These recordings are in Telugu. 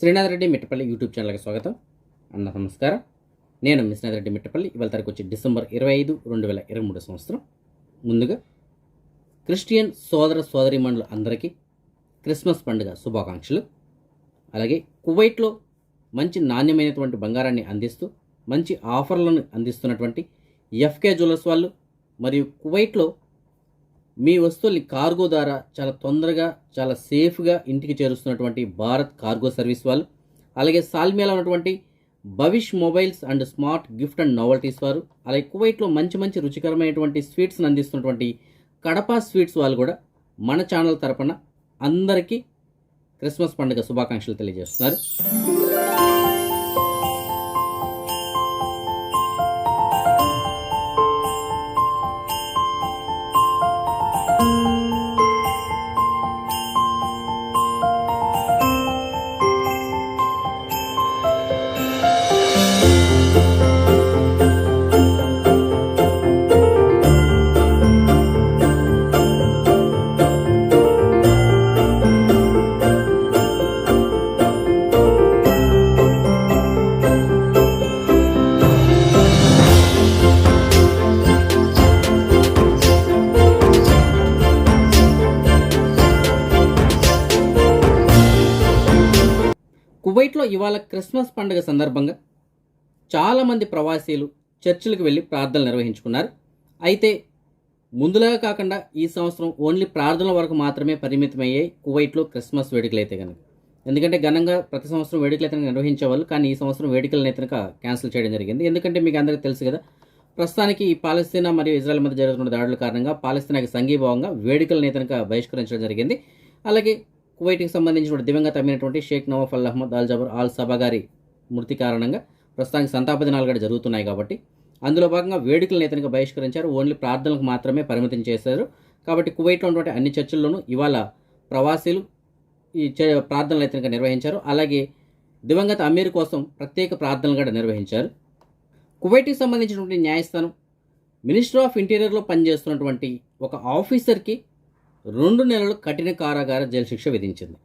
శ్రీనాథ్ రెడ్డి మిట్టపల్లి యూట్యూబ్ ఛానల్కి స్వాగతం. అన్న నమస్కారం. నేను మీ రెడ్డి మిట్టపల్లి. ఇవాళ తారీఖు వచ్చి డిసెంబర్ ఇరవై ఐదు రెండు వేల ఇరవై మూడు సంవత్సరం. ముందుగా క్రిస్టియన్ సోదర సోదరిమణులు అందరికీ క్రిస్మస్ పండుగ శుభాకాంక్షలు. అలాగే కువైట్లో మంచి నాణ్యమైనటువంటి బంగారాన్ని అందిస్తూ మంచి ఆఫర్లను అందిస్తున్నటువంటి ఎఫ్కే జ్యువెలర్స్ వాళ్ళు మరియు కువైట్లో మీ వస్తువుల్ని కార్గో ద్వారా చాలా తొందరగా చాలా సేఫ్గా ఇంటికి చేరుస్తున్నటువంటి భారత్ కార్గో సర్వీస్ వాళ్ళు. అలాగే సాల్మియాలో ఉన్నటువంటి Bhavish mobiles and smart gift and novelties వారు. అలాగే కువైట్లో మంచి మంచి రుచికరమైనటువంటి స్వీట్స్ని అందిస్తున్నటువంటి కడప స్వీట్స్ వాళ్ళు కూడా మన ఛానల్ తరపున అందరికీ క్రిస్మస్ పండుగ శుభాకాంక్షలు తెలియజేస్తున్నారు. కువైట్లో ఇవాళ క్రిస్మస్ పండుగ సందర్భంగా చాలామంది ప్రవాసీలు చర్చిలకు వెళ్ళి ప్రార్థనలు నిర్వహించుకున్నారు. అయితే ముందులాగా కాకుండా ఈ సంవత్సరం ఓన్లీ ప్రార్థనల వరకు మాత్రమే పరిమితమయ్యాయి కువైట్లో క్రిస్మస్ వేడుకలు అయితే కనుక ఎందుకంటే ఘనంగా ప్రతి సంవత్సరం వేడుకలు అయితే నిర్వహించేవాళ్ళు కానీ ఈ సంవత్సరం వేడుకలను అయితే క్యాన్సిల్ చేయడం జరిగింది. ఎందుకంటే మీకు అందరికీ తెలుసు కదా ప్రస్తుతానికి ఈ పాలస్తీనా మరియు ఇజ్రాయెల్ మధ్య జరుగుతున్న దాడుల కారణంగా పాలస్తీనాకి సంఘీభావంగా వేడుకలను అయితే బహిష్కరించడం జరిగింది. అలాగే కువైట్కి సంబంధించిన దివంగత Sheikh Nawaf Al Ahmad Al Jaber Al Sabah గారి మృతి కారణంగా ప్రస్తుతానికి సంతాప దినాలు కూడా జరుగుతున్నాయి కాబట్టి అందులో భాగంగా వేడుకలను ఇతనికి బహిష్కరించారు. ఓన్లీ ప్రార్థనలకు మాత్రమే పరిమితం చేశారు. కాబట్టి కువైట్లో ఉన్నటువంటి అన్ని చర్చల్లోనూ ఇవాళ ప్రవాసీలు ఈ చ- ప్రార్థనలు ఇతనికి నిర్వహించారు. అలాగే దివంగత అమీర్ కోసం ప్రత్యేక ప్రార్థనలు కూడా నిర్వహించారు. కువైట్కి సంబంధించినటువంటి న్యాయస్థానం మినిస్టర్ ఆఫ్ ఇంటీరియర్లో పనిచేస్తున్నటువంటి ఒక ఆఫీసర్కి రెండు నెలలు కఠిన కారాగార జైలు శిక్ష విధించింది.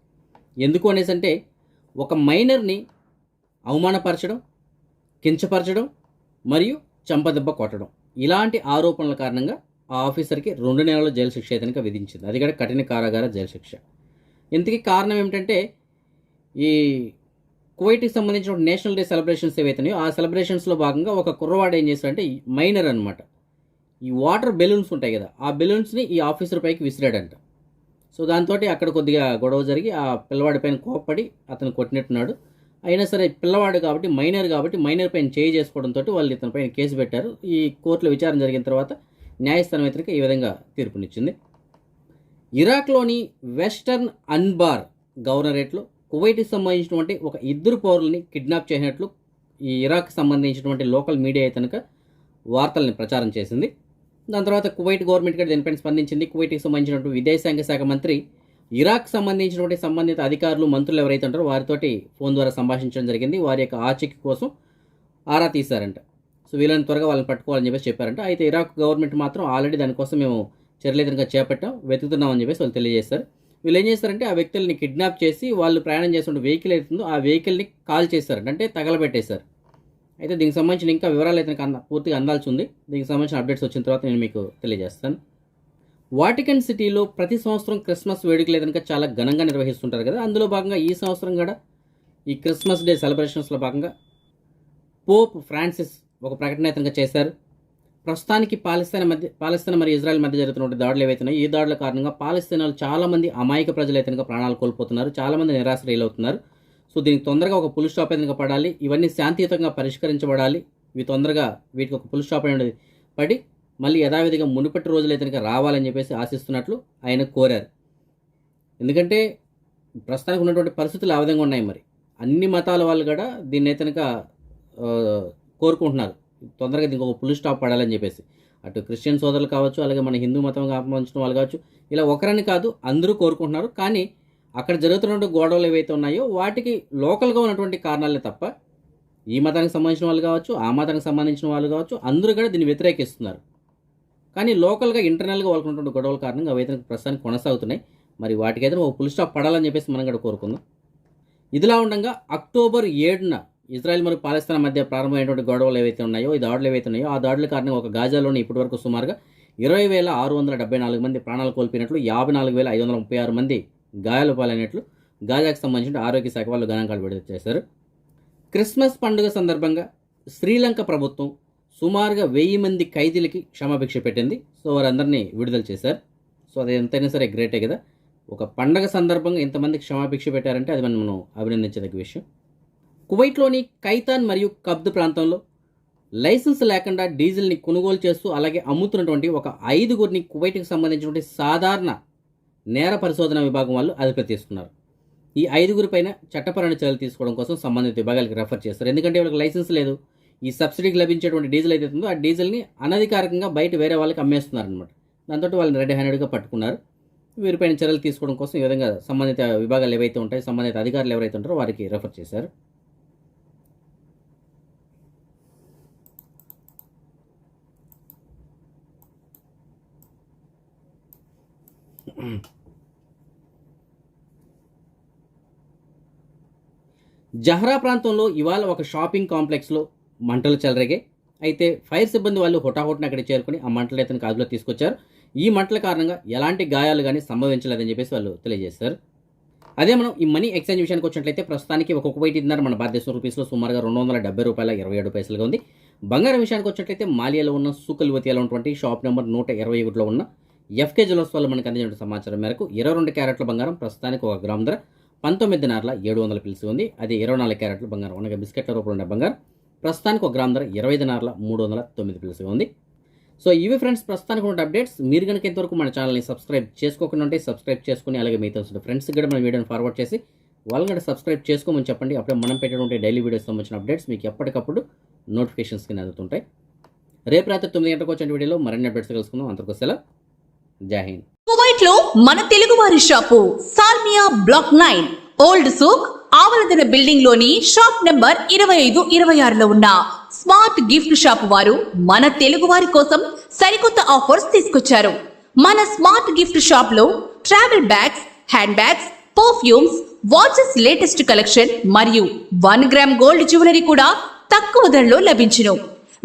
ఎందుకు అనేసి అంటే ఒక మైనర్ని అవమానపరచడం కించపరచడం మరియు చంపదెబ్బ కొట్టడం. ఇలాంటి ఆరోపణల కారణంగా ఆ ఆఫీసర్కి రెండు నెలల జైలు శిక్ష అయితే విధించింది. అది కూడా కఠిన కారాగార జైలు శిక్ష. ఇంతకీ కారణం ఏమిటంటే ఈ కువైట్కి సంబంధించిన నేషనల్ డే సెలబ్రేషన్స్ ఏవైతున్నాయో ఆ సెలబ్రేషన్స్లో భాగంగా ఒక కుర్రవాడు ఏం చేశాడంటే ఈ మైనర్ అనమాట ఈ వాటర్ బెలూన్స్ ఉంటాయి కదా ఆ బెలూన్స్ని ఈ ఆఫీసర్ పైకి విసిరాడంట. సో దాంతో అక్కడ కొద్దిగా గొడవ జరిగి ఆ పిల్లవాడి పైన కోప్పడి అతను కొట్టినట్టున్నాడు. అయినా సరే పిల్లవాడు కాబట్టి మైనర్ కాబట్టి మైనర్ పైన చేయి చేసుకోవడంతో వాళ్ళు ఇతని పైన కేసు పెట్టారు. ఈ కోర్టులో విచారణ జరిగిన తర్వాత న్యాయస్థానం ఇతనికి ఈ విధంగా తీర్పునిచ్చింది. ఇరాక్లోని వెస్టర్న్ అన్బార్ గవర్నరేట్లో కువైట్కి సంబంధించినటువంటి ఒక ఇద్దరు పౌరుల్ని కిడ్నాప్ చేసినట్లు ఈ ఇరాక్ సంబంధించినటువంటి లోకల్ మీడియా అయితే వార్తల్ని ప్రచారం చేసింది. దాని తర్వాత కువైట్ గవర్నమెంట్ కూడా దీనిపైన స్పందించింది. కువైట్కి సంబంధించినటువంటి విదేశాంగ శాఖ మంత్రి ఇరాక్ సంబంధించినటువంటి సంబంధిత అధికారులు మంత్రులు ఎవరైతే ఉంటారో వారితోటి ఫోన్ ద్వారా సంభాషించడం జరిగింది. వారి యొక్క ఆచకి కోసం ఆరా తీశారంట. సో వీళ్ళని త్వరగా వాళ్ళని పట్టుకోవాలని చెప్పేసి చెప్పారంట. అయితే ఇరాక్ గవర్నమెంట్ మాత్రం ఆల్రెడీ దానికోసం మేము చర్యలేదంగా చేపట్టాం వెతుకుతున్నామని చెప్పేసి వాళ్ళు తెలియజేశారు. వీళ్ళు ఏం చేస్తారంటే ఆ వ్యక్తుల్ని కిడ్నాప్ చేసి వాళ్ళు ప్రయాణం చేస్తున్న వెహికల్ అవుతుందో ఆ వెహికల్ని కాల్ చేశారంట. అంటే తగలబెట్టేశారు. అయితే దీనికి సంబంధించిన ఇంకా వివరాలు అయితే అంద పూర్తిగా అందాల్సి ఉంది దీనికి సంబంధించిన అప్డేట్స్ వచ్చిన తర్వాత నేను మీకు తెలియజేస్తాను. వాటికన్ సిటీలో ప్రతి సంవత్సరం క్రిస్మస్ వేడుకలు ఏదైనా చాలా ఘనంగా నిర్వహిస్తుంటారు కదా. అందులో భాగంగా ఈ సంవత్సరం కూడా ఈ క్రిస్మస్ డే సెలబ్రేషన్స్లో భాగంగా పోప్ ఫ్రాన్సిస్ ఒక ప్రకటన అయితే చేశారు. ప్రస్తుతానికి పాలస్తీనా మధ్య పాలస్తీనా మరియు ఇజ్రాయెల్ మధ్య జరుగుతున్న దాడులు ఏవైతున్నాయి ఈ దాడుల కారణంగా పాలస్తీనాలో చాలామంది అమాయక ప్రజలు అయితే ప్రాణాలు కోల్పోతున్నారు. చాలామంది నిరాశ్రయులవుతున్నారు. సో దీనికి తొందరగా ఒక పులి స్టాప్ అనేది పడాలి? ఇవన్నీ శాంతియుతంగా పరిష్కరించబడాలి. ఇవి తొందరగా వీటికి ఒక పులి స్టాప్ అనేది పడి మళ్ళీ యథావిధిగా మునుపటి రోజులు అయితే రావాలని చెప్పేసి ఆశిస్తున్నట్లు ఆయన కోరారు. ఎందుకంటే ప్రస్తుతానికి ఉన్నటువంటి పరిస్థితులు ఆ విధంగా ఉన్నాయి మరి. అన్ని మతాల వాళ్ళు కూడా దీన్ని అయితే కోరుకుంటున్నారు. తొందరగా దీనికి ఒక పులి స్టాప్ పడాలని చెప్పేసి. అటు క్రిస్టియన్ సోదరులు కావచ్చు అలాగే మన హిందూ మతం సంబంధించిన వాళ్ళు కావచ్చు ఇలా ఒకరని కాదు అందరూ కోరుకుంటున్నారు. కానీ అక్కడ జరుగుతున్నటువంటి గొడవలు ఏవైతే ఉన్నాయో వాటికి లోకల్గా ఉన్నటువంటి కారణాలే తప్ప ఈ మతానికి సంబంధించిన వాళ్ళు కావచ్చు ఆ మతానికి సంబంధించిన వాళ్ళు కావచ్చు అందరూ కూడా దీన్ని వ్యతిరేకిస్తున్నారు. కానీ లోకల్గా ఇంటర్నల్గా వాళ్ళకు ఉన్నటువంటి గొడవల కారణంగా అవి ప్రస్తుతానికి కొనసాగుతున్నాయి. మరి వాటికైతే ఒక పులి స్టాప్ పడాలని చెప్పేసి మనం కూడా కోరుకుందాం. ఇదిలా ఉండగా అక్టోబర్ ఏడున ఇజ్రాయెల్ మరియు పాలస్తీనా మధ్య ప్రారంభమైనటువంటి గొడవలు ఏవైతే ఉన్నాయో ఈ దాడులు ఏవైతే ఉన్నాయో ఆ దాడుల కారణంగా ఒక గాజాలోని ఇప్పటివరకు సుమారుగా ఇరవై వేల ఆరు వందల డెబ్బై నాలుగు మంది ప్రాణాలు కోల్పోయినట్లు యాభై నాలుగు వేల ఐదు వందల ముప్పై ఆరు మంది గాయాల పాలైనట్లు గాజాకు సంబంధించిన ఆరోగ్య శాఖ వాళ్ళు గణాంకాలు విడుదల చేశారు. క్రిస్మస్ పండుగ సందర్భంగా శ్రీలంక ప్రభుత్వం సుమారుగా వెయ్యి మంది ఖైదీలకి క్షమాభిక్ష పెట్టింది. సో వారందరినీ విడుదల చేశారు. సో అది ఎంతైనా సరే గ్రేటే కదా. ఒక పండగ సందర్భంగా ఇంతమంది క్షమాభిక్ష పెట్టారంటే అది మనం మనం అభినందించదగ్గ విషయం. కువైట్లోని కైతాన్ మరియు కబ్ద్ ప్రాంతంలో లైసెన్స్ లేకుండా డీజిల్ని కొనుగోలు చేస్తూ అలాగే అమ్ముతున్నటువంటి ఒక ఐదుగురిని కువైట్కి సంబంధించినటువంటి సాధారణ నేర పరిశోధన విభాగం వాళ్ళు అదుపులో తీసుకున్నారు ఈ ఐదుగురి పైన చట్టపరమైన చర్యలు తీసుకోవడం కోసం సంబంధిత విభాగాలకు రెఫర్ చేస్తారు. ఎందుకంటే వాళ్ళకి లైసెన్స్ లేదు. ఈ సబ్సిడీకి లభించేటువంటి డీజిల్ ఏదైతే ఉందో ఆ డీజిల్ని అనధికారికంగా బయట వేరే వాళ్ళకి అమ్మేస్తున్నారనమాట దాంతో వాళ్ళని రెడ్ హ్యాండెడ్గా పట్టుకున్నారు. వీరిపైన చర్యలు తీసుకోవడం కోసం ఈ విధంగా సంబంధిత విభాగాలు ఏవైతే ఉంటాయో సంబంధిత అధికారులు ఎవరైతే ఉంటారో వారికి రెఫర్ చేశారు. జహ్రా ప్రాంతంలో ఇవాళ ఒక షాపింగ్ కాంప్లెక్స్లో మంటలు చెలరేగాయి. అయితే ఫైర్ సిబ్బంది వాళ్ళు హుటాహుటిన అక్కడ చేరుకుని ఆ మంటలు అయితే కాదులో తీసుకొచ్చారు. ఈ మంటల కారణంగా ఎలాంటి గాయాలు కానీ సంభవించలేదని చెప్పేసి వాళ్ళు తెలియజేశారు. అదే మనం ఈ మనీ ఎక్స్చేంజ్ విషయానికి వచ్చినట్లయితే ప్రస్తుతానికి ఒక కువైటీన్నర మన భారతదేశం రూపీస్లో సుమారుగా రెండు వందల డెబ్బై రూపాయల ఇరవై ఏడు పైసలుగా ఉంది. బంగారం విషయానికి వచ్చినట్లయితే మాలియాలో ఉన్న సూకల్వతియాలో ఉన్నటువంటి షాప్ నెంబర్ నూట ఇరవై ఒకటిలో ఉన్న ఎఫ్కే జ్యువెల్స్ వల్ల మనకు అందించిన సమాచారం మేరకు ఇరవై రెండు క్యారెట్ల బంగారం ప్రస్తుతానికి ఒక గ్రామ్ ధర పంతొమ్మిది నారల ఏడు వందల పిలిచి ఉంది. అది ఇరవై నాలుగు క్యారెట్ల బంగారం అనగా బిస్కెట్ల రూపంలో ఉండే బంగారం. ప్రస్తుతానికి ఒక గ్రామ్ ధర ఇరవై ఐదు నారల మూడు వందల తొమ్మిది పిలిచి ఉంది. సో ఇవి ఫ్రెండ్స్ ప్రస్తుతానికి ఉన్న అప్డేట్స్ మీరు కనుక ఇంతవరకు మన ఛానల్ని సబ్స్క్రైబ్ చేసుకోకుండా ఉంటే సబ్స్క్రైబ్ చేసుకుని అలాగే మీతో ఫ్రెండ్స్ కూడా మన వీడియోని ఫార్వర్డ్ చేసి వాళ్ళు కూడా సబ్స్క్రైబ్ చేసుకోమని చెప్పండి. అప్పుడే మనం పెట్టడం డైలీ వీడియోస్ సంబంధించిన అప్డేట్స్ మీకు ఎప్పటికప్పుడు నోటిఫికేషన్స్ కింద అందుతుంటాయి. రేపు రాత్రి తొమ్మిది గంటలకు వచ్చిన వీడియోలో మరిన్ని అప్డేట్స్ కలుసుకుందాం అంతకు సెలవు. జై హింద్. కువైట్లో మన తెలుగువారి shop Salmiya block nine. Old souk ఆవలదన బిల్డింగ్లోని షాప్ నెంబర్ ఇరవై ఐదు ఇరవై ఆరులో ఉన్న స్మార్ట్ గిఫ్ట్ షాప్ వారు మన తెలుగువారి కోసం సరికొత్త ఆఫర్స్ తీసుకొచ్చారు. మన స్మార్ట్ గిఫ్ట్ షాప్లో travel bags hand bags perfumes watches latest collection మరియు వన్ గ్రామ్ గోల్డ్ జ్యువెలరీ కూడా తక్కువ ధరలో లభించును.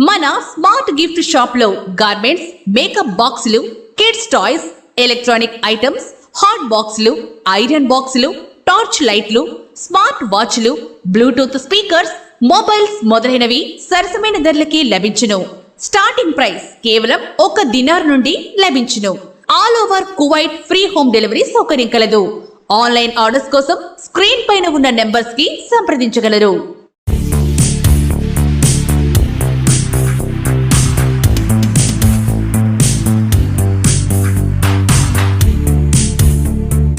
మన స్మార్ట్ గిఫ్ట్ షాప్లో గార్మెంట్స్ మేకప్ బాక్సులు kids toys electronic items hot బాక్సులు ఐరన్ బాక్సులు టార్చ్ లైట్లు స్మార్ట్ వాచ్లు బ్లూటూత్ స్పీకర్స్ మొబైల్స్ మొదలైనవి సరసమైన ధరలకి లభించును. స్టార్టింగ్ ప్రైస్ కేవలం ఒక దినార్ నుండి లభించును. All over Kuwait free home delivery సౌకర్యం కలదు. ఆన్లైన్ ఆర్డర్స్ కోసం స్క్రీన్ పైన ఉన్న నెంబర్స్కి సంప్రదించగలరు.